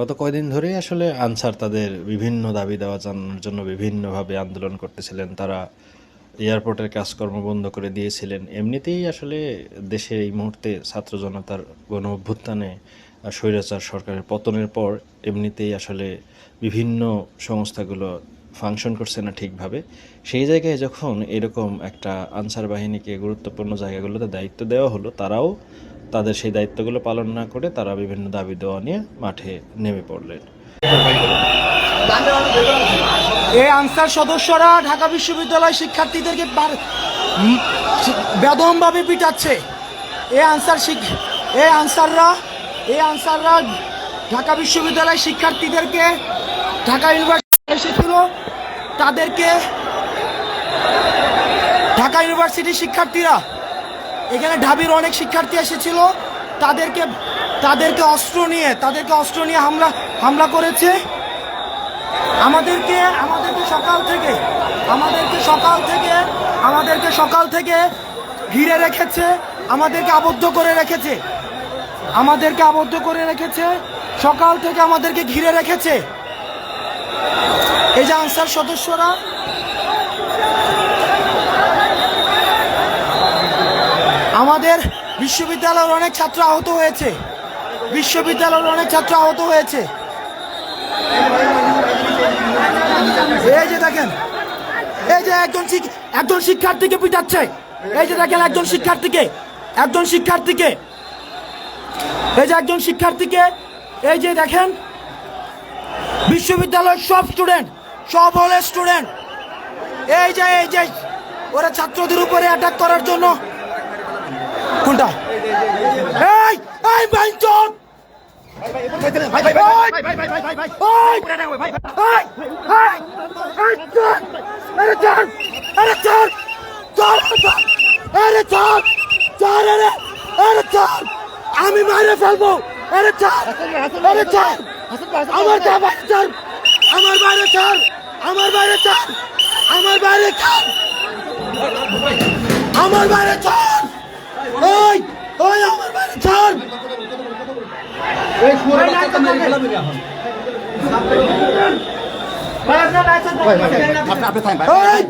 গত কয়দিন ধরেই আসলে আনসার তাদের বিভিন্ন দাবি দেওয়া জানানোর জন্য বিভিন্নভাবে আন্দোলন করতেছিলেন। তারা এয়ারপোর্টের কাজকর্ম বন্ধ করে দিয়েছিলেন। এমনিতেই আসলে দেশের এই মুহূর্তে ছাত্র জনতার গণ অভ্যুত্থানে স্বৈরাচার সরকারের পতনের পর এমনিতেই আসলে বিভিন্ন সংস্থাগুলো ফাংশন করছে না ঠিকভাবে। সেই জায়গায় যখন এরকম একটা আনসার বাহিনীকে গুরুত্বপূর্ণ জায়গাগুলোতে দায়িত্ব দেওয়া হলো, তারাও তাদের সেই দায়িত্বগুলো পালন না করে তারা বিভিন্ন দাবি দেওয়া নিয়ে মাঠে নেমে পড়লেন। এই আনসার সদস্যরা ঢাকা বিশ্ববিদ্যালয় শিক্ষার্থীদেরকে বেদমভাবে পিটাচ্ছে। এ আনসার এই আনসাররা এ আনসাররা ঢাকা বিশ্ববিদ্যালয় শিক্ষার্থীদেরকে ঢাকা ইউনিভার্সিটি এসেছিল তাদেরকে ঢাকা ইউনিভার্সিটির শিক্ষার্থীরা এখানে ঢাবির অনেক শিক্ষার্থী এসেছিল। তাদেরকে তাদেরকে অস্ত্র নিয়ে, তাদেরকে অস্ত্র নিয়ে হামলা হামলা করেছে। আমাদেরকে আমাদেরকে সকাল থেকে, আমাদেরকে সকাল থেকে, আমাদেরকে সকাল থেকে ঘিরে রেখেছে, আমাদেরকে আবদ্ধ করে রেখেছে। আমাদেরকে আবদ্ধ করে রেখেছে, সকাল থেকে আমাদেরকে ঘিরে রেখেছে। এই যে আনসার সদস্যরা আমাদের বিশ্ববিদ্যালয়ের অনেক ছাত্র আহত হয়েছে। বিশ্ববিদ্যালয়ের অনেক ছাত্র আহত হয়েছে। এই যে দেখেন, এই যে একজন একজন শিক্ষার্থীকে পিটাচ্ছে। এই যে দেখেন একজন শিক্ষার্থীকে একজন শিক্ষার্থীকে। এই যে একজন শিক্ষার্থীকে, এই যে দেখেন, বিশ্ববিদ্যালয়ের সব স্টুডেন্ট, সব হলে স্টুডেন্ট। এই যে এই যে, ওরা ছাত্রদের উপরে অ্যাটাক করার জন্য কোনটা? এই এই বাইঞ্চন আমি মারে ফেলব! চার চার আমার আমার বাইরে চার আমার বাইরে চার আমার বাইরে চার আমার বাইরে চার ওই ওই আমার বাইরে ওই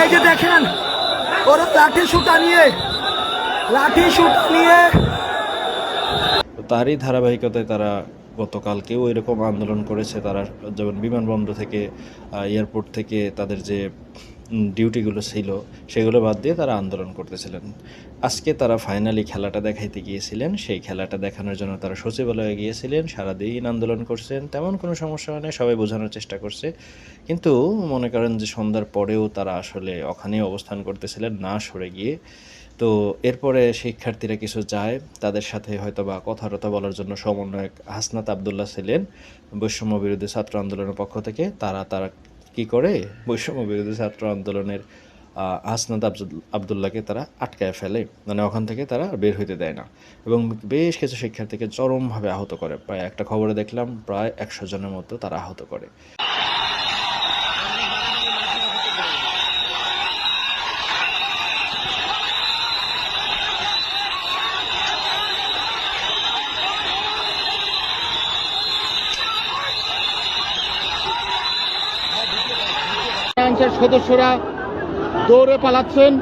এই যে দেখেন ওরা লাঠি সুটা নিয়ে লাঠি সুটা নিয়ে। তারই ধারাবাহিকতায় তারা গতকালকেও এরকম আন্দোলন করেছে তারা যেমন বিমানবন্দর থেকে এয়ারপোর্ট থেকে তাদের যে ডিউটিগুলো ছিল, সেগুলো বাদ দিয়ে তারা আন্দোলন করতেছিলেন। আজকে তারা ফাইনালি খেলাটা দেখাইতে গিয়েছিলেন। সেই খেলাটা দেখানোর জন্য তারা সচিবালয়ে গিয়েছিলেন, সারাদিন আন্দোলন করছেন। তেমন কোনো সমস্যা হয় না সবাই বোঝানোর চেষ্টা করছে। কিন্তু মনে করেন যে সন্ধ্যার পরেও তারা আসলে ওখানেই অবস্থান করতেছিলেন, না সরে গিয়ে। তো এরপরে শিক্ষার্থীরা কিছু যায় তাদের সাথে হয়তো বা কথা টথা বলার জন্য সমন্বয়ক হাসনাত আবদুল্লাহ ছিলেন, বৈষম্য বিরোধী ছাত্র আন্দোলনের পক্ষ থেকে। তারা তারা কি করে? বৈষম্য বিরোধী ছাত্র আন্দোলনের আসনাদ আবদুল্লাহকে তারা আটকায় ফেলে। মানে ওখান থেকে তারা বের হইতে দেয় না। এবং বেশ কিছু শিক্ষার্থীকে চরমভাবে আহত করে। প্রায় একটা খবরে দেখলাম, প্রায় একশো জনের মতো তারা আহত করে। সদস্যরা দৌড়ে পালাচ্ছেন।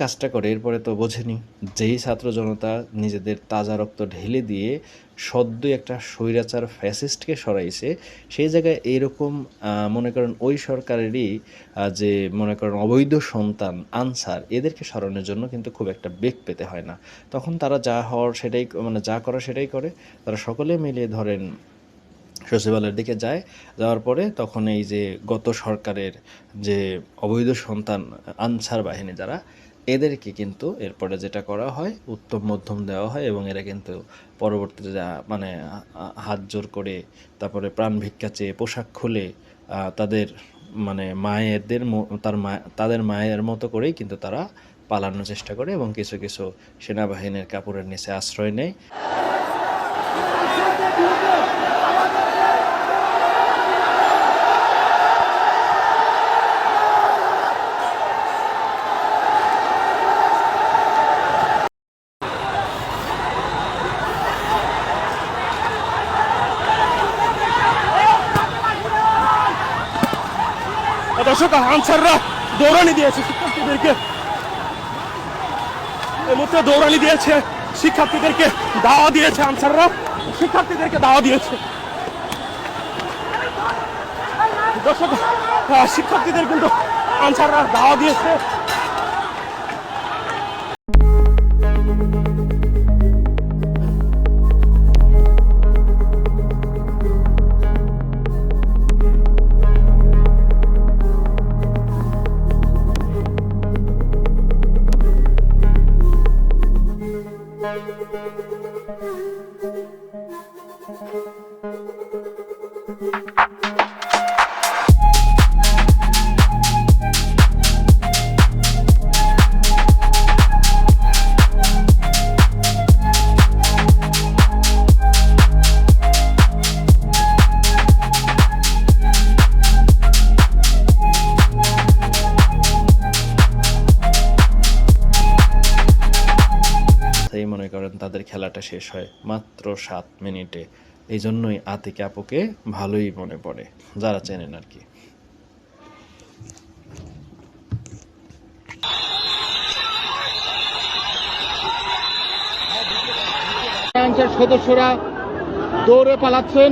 কাজটা করে, এরপরে তো বোঝেনি। যেই ছাত্র জনতা নিজেদের তাজা রক্ত ঢেলে দিয়ে সদ্য একটা স্বৈরাচার ফ্যাসিস্টকে সরাইছে, সেই জায়গায় এইরকম মনে করেন ওই সরকারেরই যে মনে করেন অবৈধ সন্তান, আনসার, এদেরকে সরানোর জন্য কিন্তু খুব একটা বেগ পেতে হয় না। তখন তারা যা হওয়ার সেটাই মানে যা করা সেটাই করে। তারা সকলে মিলে ধরেন সচিবালয়ের দিকে যায়, যাওয়ার পরে তখন এই যে গত সরকারের যে অবৈধ সন্তান, আনসার বাহিনী যারা এদেরকে কিন্তু এরপরে যেটা করা হয়, উত্তম, মধ্যম দেওয়া হয় এবং এরা কিন্তু পরবর্তীতে যা মানে হাত জোর করে তারপরে প্রাণ ভিক্ষা চেয়ে পোশাক খুলে তাদের মানে মায়েদের তার মা, তাদের মায়ের মতো করেই কিন্তু তারা পালানোর চেষ্টা করে এবং কিছু কিছু সেনাবাহিনীর কাপড়ের নিচে আশ্রয় নেয়। দর্শক আনসাররা দৌড়ানি দিয়েছে শিক্ষার্থীদেরকে। এই মুহূর্তে দৌড়ানি দিয়েছে শিক্ষার্থীদেরকে, দাওয়া দিয়েছে আনসাররা। শিক্ষার্থীদেরকে দাওয়া দিয়েছে। দর্শক শিক্ষার্থীদের কিন্তু আনসাররা দাওয়া দিয়েছে। মনে করেন তাদের খেলাটা শেষ হয় মাত্র সাত মিনিটে। এই জন্যই আতিক আপুকে ভালোই মনে পড়ে যারা চেনেন আর কি। সদস্যরা দৌড়ে পালাচ্ছেন।